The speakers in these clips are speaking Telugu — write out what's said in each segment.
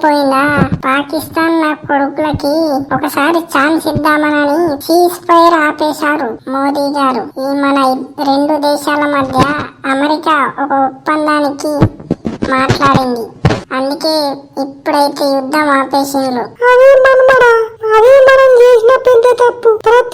ఓడిపోయిన పాకిస్తాన్ నా కొడుకులకి ఒకసారి ఛాన్స్ ఇద్దామనని సీజ్ ఫైర్ ఆపేశారు మోదీ గారు. ఈ మన రెండు దేశాల మధ్య అమెరికా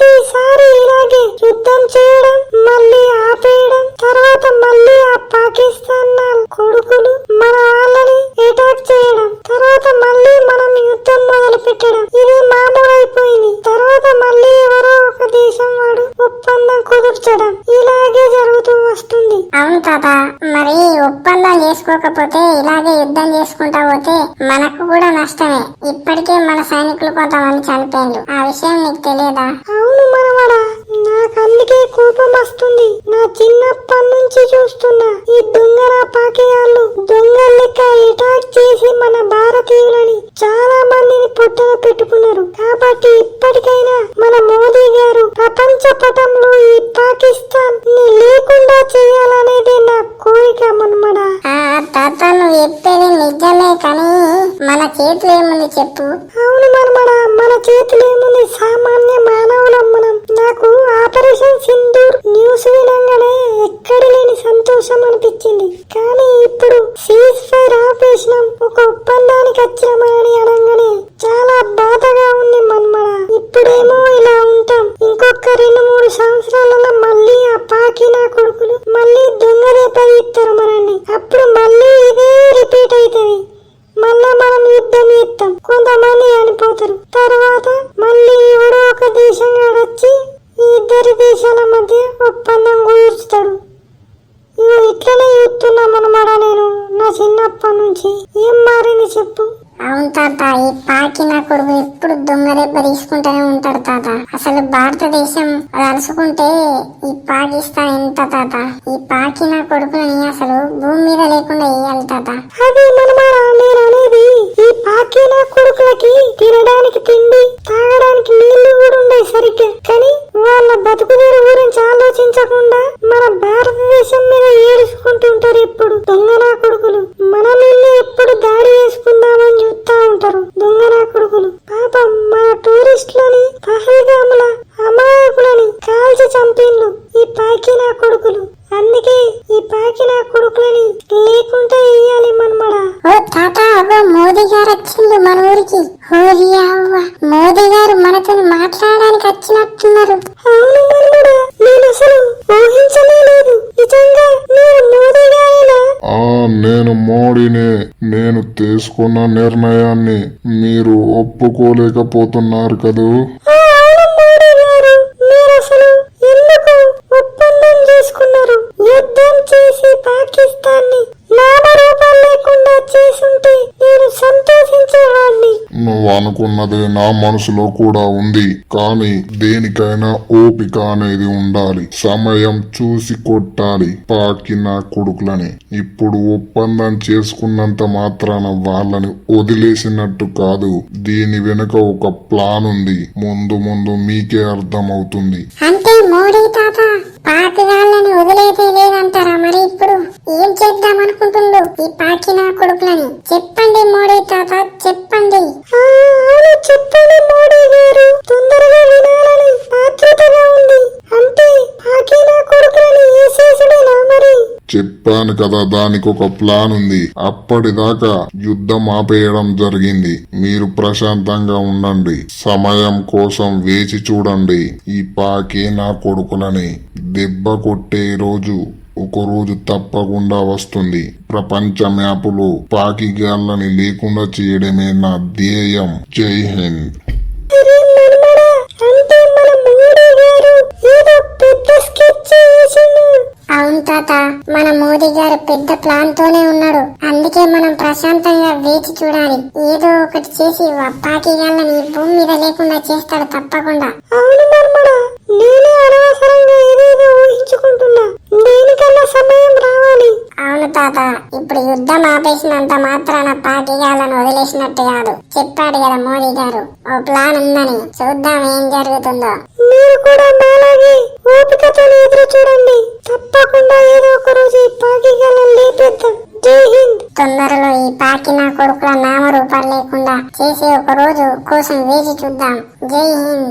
ప్రతిసారి ఇలాగే యుద్ధం చేయడం మళ్ళీ ఆపేయడం తర్వాత మళ్ళీ ఆ పాకిస్తాన్ కొడుకులు మన వాళ్ళని అటాక్ చేయడం తర్వాత మళ్ళీ మనం యుద్ధం మొదలు పెట్టడం ఇది మామూలు అయిపోయింది తర్వాత మళ్ళీ ఎవరో ఒక దేశం వాడు ఒప్పందం కుదుర్చడం ఇలాగే జరుగుతూ వస్తుంది. అవును తాత మరి ఒప్పందం చేసుకోకపోతే ఇలాగే యుద్ధం చేసుకుంటా పోతే మనకు కూడా నష్టమే. ఇప్పటికే మన సైనికులు కొంతమంది చనిపోయిండ్రు. ఆ విషయం నీకు తెలియదా? అవును మనవడా. నాకు అందుకే కోపం వస్తుంది. నా చిన్నప్పటి నుంచి చూస్తున్నా. ఈ దొంగల పాకేయాళ్ళు దొంగల లెక్క అటాక్ చేసి మన భారతీయులని చాలా మందిని పొట్టన పెట్టుకున్నారు. కాబట్టి ఇప్పటికైనా మన ప్రపంచ పటంలో ఈ పాకిస్తాన్ని లేకుండా చేయాలనేదే నా కోరిక మనమడా. ఆ తాత నువ్వు చెప్పేది నిజమే కానీ మన చేతులు ఏముంది చెప్పు. అవును మనమడా మన చేతులు ఏముంది సామాన్య మానవులం మనం. నాకు ఆపరేషన్ అప్పుడు మళ్ళీ ఇదే రిపీట్ అవుతుంది. మళ్ళా మనం యుద్ధం చేస్తాం. కొంతమంది అనిపోతారు తర్వాత మళ్ళీ ఎవడో ఒక దేశం వచ్చి ఈ ఇద్దరు దేశాల మధ్య ఒప్పందం కుదుర్చుతాడు ఇట్లనే చూస్తున్నాం నేను. నా చిన్నప్పటి నుంచి ఏం మారింది చెప్పు. అవును తాత ఈ పాకిన కొడుకు ఎప్పుడు దొంగ దెబ్బ తీసుకుంటూనే ఉంటాడు తాత. అసలు భారతదేశం అది అలుసుకుంటే ఈ పాకిస్తాన్ ఎంత తాత? ఈ పాకిన కొడుకుని అసలు భూమి మీద లేకుండా వేయాలి తాత. అది మనమాట నేను అనేది కొడుకులకి తినడానికి తిండి తాగడానికి నీళ్ళు కూడా ఉండవు సరిగ్గా. కానీ వాళ్ళ బతుకుదేరు గురించి ఆలోచించకుండా మన భారతదేశం మీద ఏడుచుకుంటుంటారు ఎప్పుడు. దొంగనా కొడుకులు? మన మీద ఎప్పుడు దాడి వేసుకుందామని చూస్తా ఉంటారు. దొంగనా కొడుకులు? పాపం మన టూరిస్ట్లని పహల్గాముల అమాయకులని కాల్చి చంపిండ్లు ఈ పాకినా కొడుకులు అందుకే ఈ పాకినా కొడుకులని లేకుంటే వేయాలి మనమడా ఓ అవ్వ మోదీ గారు వచ్చిండు మన ఊరికి. హోలీ అవ్వ. మోదీ గారు మనతో మాట్లాడడానికి వచ్చినట్టున్నారు. నేను అసలు ఊహించలే లేదు నిజంగా మీరు మోదీ గారేనా ఆ నేను మోడీనే. నేను తీసుకున్న నిర్ణయాన్ని మీరు ఒప్పుకోలేకపోతున్నారు కదూ? ఆ, అవును మోడీ గారు. మీరు అసలు ఎందుకు ఒప్పందం చేసుకున్నారు? యుద్ధం చేసి పాకిస్తాన్ని అనుకున్నదే నా మనసులో కూడా ఉంది. కానీ దేనికైనా ఓపిక అనేది ఉండాలి. సమయం చూసి కొట్టాలి. పాకిన కొడుకులని. ఇప్పుడు ఒప్పందం చేసుకున్నంత మాత్రాన వాళ్ళని వదిలేసినట్టు కాదు. దీని వెనుక ఒక ప్లాన్ ఉంది. ముందు ముందు మీకే అర్థమవుతుంది. అంటే మోడీ తాత. పాక్ గాళ్ళని వదిలేదే లేదంటారా మరి ఇప్పుడు? ఏం చేద్దాం అనుకుంటుండు ఈ పాకినా కొడుకులని? చెప్పండి మోడీ తాత చెప్పండి ఆ, అవును చెప్పండి మోడీ గారు తొందరగా వినాలని ఆతృతగా ఉంది అంటే పాకినా కొడుకులని వేసేసుడేనా మరి చెప్పాను కదా దానికి ఒక ప్లాన్ ఉంది. అప్పటిదాకా యుద్ధం ఆపేయడం జరిగింది. మీరు ప్రశాంతంగా ఉండండి. సమయం కోసం వేచి చూడండి. ఈ పాకి నా కొడుకులని. దెబ్బ కొట్టే రోజు ఒక రోజు తప్పకుండా వస్తుంది. ప్రపంచ మ్యాపులో పాకి గాళ్ళని లేకుండా చేయడమే నా ధ్యేయం. జై హింద్ అరే మన్మడా అంటే మన మోడీ గారు ఏదో పెద్ద స్కెచ్ వేసిండు అవును తాత మన మోదీ గారు పెద్ద ప్లాన్ తోనే ఉన్నాడు. అందుకే మనం ప్రశాంతంగా వేచి చూడాలి. ఏదో ఒకటి చేసి వా- పాకి గాళ్ళని ఈ భూమి మీద లేకుండా చేస్తాడు తప్పకుండా. అవును నేనే అనవసరంగా ఏదేదో ఊహించుకుంటున్నా. దేనికన్నా సమయం తాత ఇప్పుడు యుద్ధం ఆపేసినంత మాత్రాన పాకిగాలను వదిలేసినట్టు కాదు. చెప్పాడు కదా మోదీ గారు. ఓ ప్లాన్ ఉందని. చూద్దాం ఏం జరుగుతుందో. మీరు కూడా నాలాగే ఓపికతో ఎదురు చూడండి. తప్పకుండా ఏదో ఒక రోజు ఈ పాకిగలను లేపేద్దాం. జై హింద్. తొందరలో ఈ పాకిన కొడుకుల నామరూపాలు లేకుండా చేసే ఒక రోజు కోసం వేచి చూద్దాం. జై హింద్.